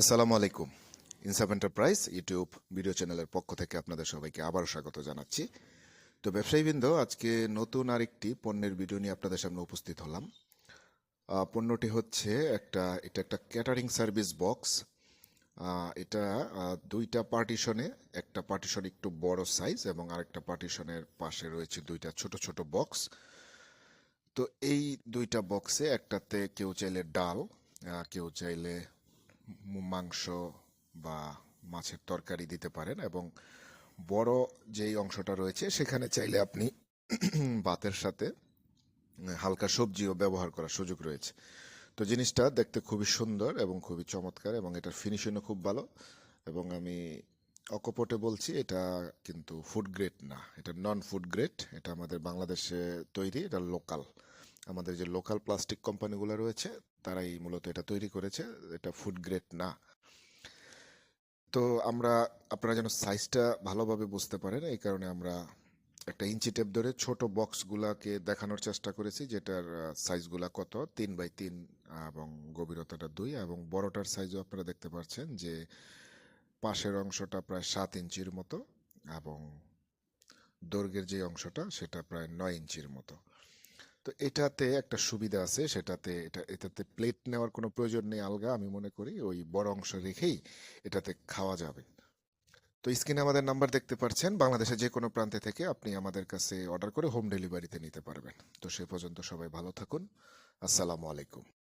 আসসালামু আলাইকুম। ইনসাফ এন্টারপ্রাইজ ইউটিউব ভিডিও চ্যানেলের পক্ষ থেকে আপনাদের সবাইকে আবারও স্বাগত জানাচ্ছি। তো ব্যবসায়ীবৃন্দ, আজকে নতুন আরেকটি পণ্যের ভিডিও নিয়ে আপনাদের সামনে উপস্থিত হলাম। পণ্যটি হচ্ছে একটা, এটা একটা ক্যাটারিং সার্ভিস বক্স এটা দুইটা পার্টিশনে একটা পার্টিশন একটু বড় সাইজ এবং আরেকটা পার্টিশনের পাশে রয়েছে দুইটা ছোট ছোট বক্স তো এই দুইটা বক্সে একটাতে কেউ চাইলে ডাল কেউ চাইলে মাংস বা মাছের তরকারি দিতে পারেন এবং বড় যেই অংশটা রয়েছে সেখানে চাইলে আপনি ভাতের সাথে হালকা সবজিও ব্যবহার করার সুযোগ রয়েছে। তো জিনিসটা দেখতে খুবই সুন্দর এবং খুবই চমৎকার এবং এটার ফিনিশিংও খুব ভালো এবং আমি অকপটে বলছি এটা কিন্তু ফুড গ্রেড না, এটা নন ফুড গ্রেড এটা আমাদের বাংলাদেশে তৈরি, এটা লোকাল আমাদের যে লোকাল প্লাস্টিক কোম্পানিগুলো রয়েছে তারাই মূলত এটা তৈরি করেছে, এটা ফুড গ্রেড না। তো আমরা, আপনারা যেন সাইজটা ভালোভাবে বুঝতে পারেন, এই কারণে আমরা একটা ইঞ্চি টেপ ধরে ছোট বক্সগুলাকে দেখানোর চেষ্টা করেছি, যেটার সাইজগুলা কত? তিন বাই তিন এবং গভীরতাটা দুই এবং বড়টার সাইজও আপনারা দেখতে পাচ্ছেন যে পাশের অংশটা প্রায় সাত ইঞ্চির মতো এবং দৈর্ঘ্যের যে অংশটা, সেটা প্রায় নয় ইঞ্চির মতো। তো এটাতে একটা সুবিধা আছে, সেটাতে এটা, এটাতে প্লেট নেওয়ার কোনো প্রয়োজন নেই আলগা, আমি মনে করি ওই বড় অংশ রেখেই এটাতে খাওয়া যাবে। তো স্ক্রিনে আমাদের নাম্বার দেখতে পাচ্ছেন, বাংলাদেশের যে কোনো প্রান্তে থেকে আপনি আমাদের কাছে অর্ডার করে হোম ডেলিভারিতে নিতে পারবেন। তো সে পর্যন্ত সবাই ভালো থাকুন। আসসালামু আলাইকুম।